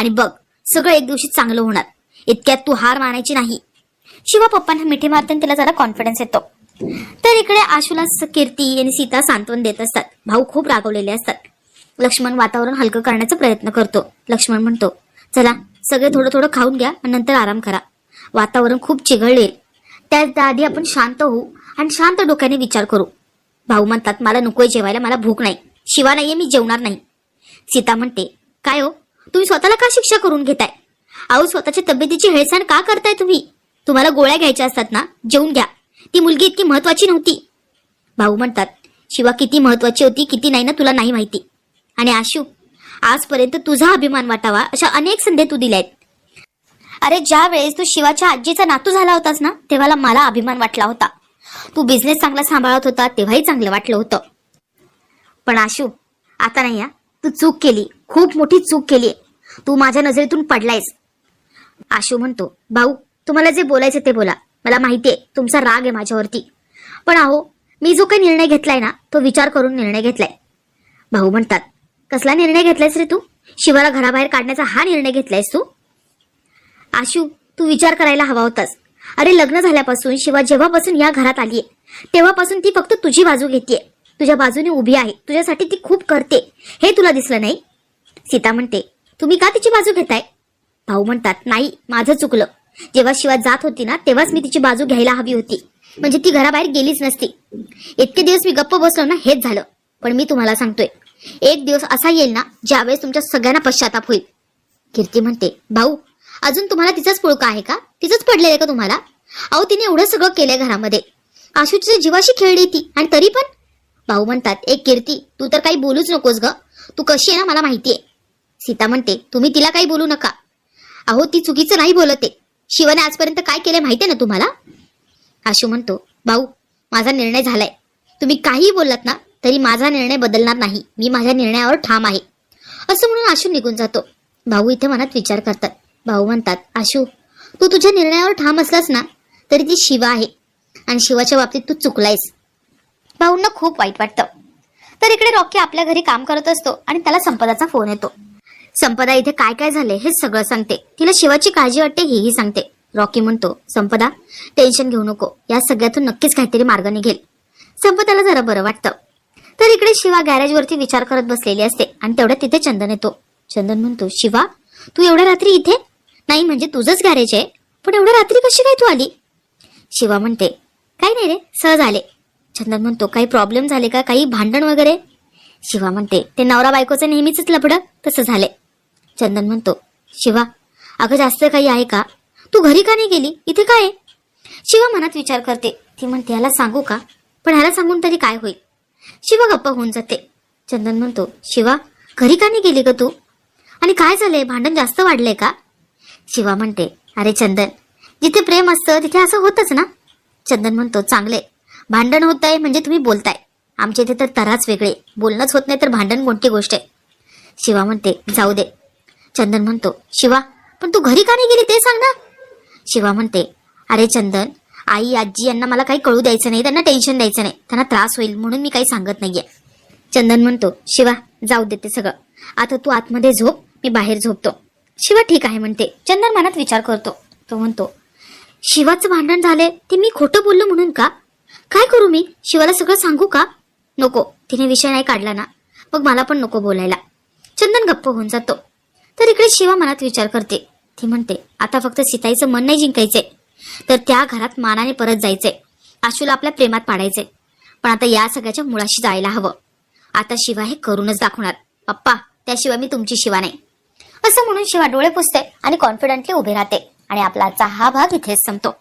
आणि बघ सगळं एक दिवशी चांगलं होणार. इतक्यात तू हार मानायची नाही. शिवा पप्पांना मिठी मारते आणि जरा कॉन्फिडन्स येतो. तर इकडे आशूला कीर्ती आणि सीता सांत्वन देत असतात. भाऊ खूप रागवलेले असतात. लक्ष्मण वातावरण हलकं करण्याचा प्रयत्न करतो. लक्ष्मण म्हणतो चला सगळे थोडं थोडं खाऊन घ्या आणि नंतर आराम करा. वातावरण खूप चिघळले. त्या आधी आपण शांत होऊ आणि शांत डोक्याने विचार करू. भाऊ म्हणतात मला नकोय जेवायला मला भूक नाही. शिवा नाहीये मी जेवणार नाही. सीता म्हणते काय हो? तुम्ही स्वतःला का शिक्षा करून घेताय? अहो स्वतःच्या तब्येतीची हेळसाण का करताय तुम्ही? तुम्हाला गोळ्या घ्यायच्या असतात ना? जेवून घ्या. ती मुलगी इतकी महत्वाची नव्हती. भाऊ म्हणतात शिवा किती महत्वाची होती किती नाही ना तुला नाही माहिती. आणि आशू आजपर्यंत तुझा अभिमान वाटावा अशा अनेक संधी तू दिल्यात. अरे ज्या वेळेस तू शिवाच्या आजीचा नातू झाला होतास ना तेव्हाला मला अभिमान वाटला होता. तू बिझनेस चांगला सांभाळत होता तेव्हाही चांगलं वाटलं होतं. पण आशू आता नाही तू चूक केली. खूप मोठी चूक केली तू माझ्या नजरेतून पडलायस. आशू म्हणतो भाऊ तुम्हाला जे बोलायचं ते बोला. मला माहितीये तुमचा राग आहे माझ्यावरती. पण अहो मी जो काही निर्णय घेतलाय ना तो विचार करून निर्णय घेतलाय. भाऊ म्हणतात कसला निर्णय घेतलायस रे तू? शिवाला घराबाहेर काढण्याचा हा निर्णय घेतलायस तू? आशू तू विचार करायला हवा होतास. अरे लग्न झाल्यापासून शिवा जेव्हापासून या घरात आलीये तेव्हापासून ती फक्त तुझी बाजू घेतीये. तुझ्या बाजूने उभी आहे तुझ्यासाठी ती खूप करते. हे तुला दिसलं नाही? सीता म्हणते तुम्ही का तिची बाजू घेताय? भाऊ म्हणतात नाही माझं चुकलं. जेव्हा शिवा जात होती ना तेव्हाच मी तिची बाजू घ्यायला हवी होती. म्हणजे ती घराबाहेर गेलीच नसती. इतके दिवस मी गप्प बसलो ना हेच झालं. पण मी तुम्हाला सांगतोय एक दिवस असा येईल ना ज्यावेळेस तुमच्या सगळ्यांना पश्चाताप होईल. कीर्ती म्हणते भाऊ अजून तुम्हाला तिचाच पुळका आहे का? तिचंच पडलेलं आहे का तुम्हाला? अहो तिने एवढं सगळं केलंय घरामध्ये. आशूची जीवाशी खेळली ती आणि तरी पण? भाऊ म्हणतात एक कीर्ती तू तर काही बोलूच नकोस ग. तू कशी आहे ना मला माहितीये. सीता म्हणते तुम्ही तिला काही बोलू नका. अहो ती चुकीचं नाही बोलते. शिवाने आजपर्यंत काय केलंय माहितीये ना तुम्हाला? आशू म्हणतो भाऊ माझा निर्णय झालाय. तुम्ही काहीही बोललात ना तरी माझा निर्णय बदलणार नाही. मी माझ्या निर्णयावर ठाम आहे. असं म्हणून आशू निघून जातो. भाऊ इथे मनात विचार करतात. भाऊ म्हणतात आशू तू तुझ्या निर्णयावर ठाम असलास ना तरी ती शिवा आहे. आणि शिवाच्या बाबतीत तू चुकलायस. भाऊंना खूप वाईट वाटतं. तर इकडे रॉकी आपल्या घरी काम करत असतो आणि त्याला संपदाचा फोन येतो. संपदा इथे काय काय झाले हे सगळं सांगते. तिला शिवाची काळजी वाटते हेही सांगते. रॉकी म्हणतो संपदा टेन्शन घेऊ नको. या सगळ्यातून नक्कीच काहीतरी मार्ग निघेल संपदाला जरा बरं वाटतं. तर इकडे शिवा गॅरेजवरती विचार करत बसलेली असते आणि तेवढ्यात तिथे चंदन येतो. चंदन म्हणतो शिवा तू एवढ्या रात्री इथे? नाही म्हणजे तुझंच गॅरेज आहे. पण एवढ्या रात्री कशी काय तू आली? शिवा म्हणते काही नाही रे सहज आले. चंदन म्हणतो काही प्रॉब्लेम झाले का? काही भांडण वगैरे? शिवा म्हणते ते नवरा बायकोचं नेहमीच लपडं तसं झालंय. चंदन म्हणतो शिवा अगं जास्त काही आहे का? तू घरी का नाही गेली? इथे काय आहे? शिवा मनात विचार करते. ती म्हणते ह्याला सांगू का? पण ह्याला सांगून तरी काय होईल? शिवा गप्प होऊन जाते. चंदन म्हणतो शिवा घरी का नाही गेली ग तू? आणि काय झालंय? भांडण जास्त वाढलंय का? शिवा म्हणते अरे चंदन जिथे प्रेम असतं तिथे असं होतच ना? चंदन म्हणतो चांगले. भांडण होत आहे म्हणजे तुम्ही बोलताय. आमच्या इथे तर तराच वेगळे. बोलणंच होत नाही तर भांडण कोणती गोष्ट आहे? शिवा म्हणते जाऊ दे. चंदन म्हणतो शिवा पण तू घरी का नाही गेली ते सांग ना. शिवा म्हणते अरे चंदन आई आजी यांना मला काही कळू द्यायचं नाही त्यांना टेन्शन द्यायचं नाही त्यांना त्रास होईल म्हणून मी काही सांगत नाहीये. चंदन म्हणतो शिवा जाऊ दे ते सगळं. आता तू आतमध्ये झोप मी बाहेर झोपतो. शिवा ठीक आहे म्हणते. चंदन मनात विचार करतो. तो म्हणतो शिवाचं भांडण झाले ते मी खोटं बोललो म्हणून का? काय करू मी? शिवाला सगळं सांगू का? नको तिने विषय नाही काढला ना. मग मला पण नको बोलायला. चंदन गप्प होऊन जातो. तर इकडे शिवा मनात विचार करते. ती म्हणते आता फक्त सीताईचं मन नाही जिंकायचंय. तर त्या घरात मानाने परत जायचंय. आशूला आपल्या प्रेमात पाडायचंय. पण आता या सगळ्याच्या मुळाशी जायला हवं. आता शिवा हे करूनच दाखवणार. पप्पा त्याशिवाय मी तुमची शिवा नाही. असं म्हणून शिवा डोळे पुसते आणि कॉन्फिडंटली उभे राहते आणि आपला आजचा हा भाग इथेच संपतो.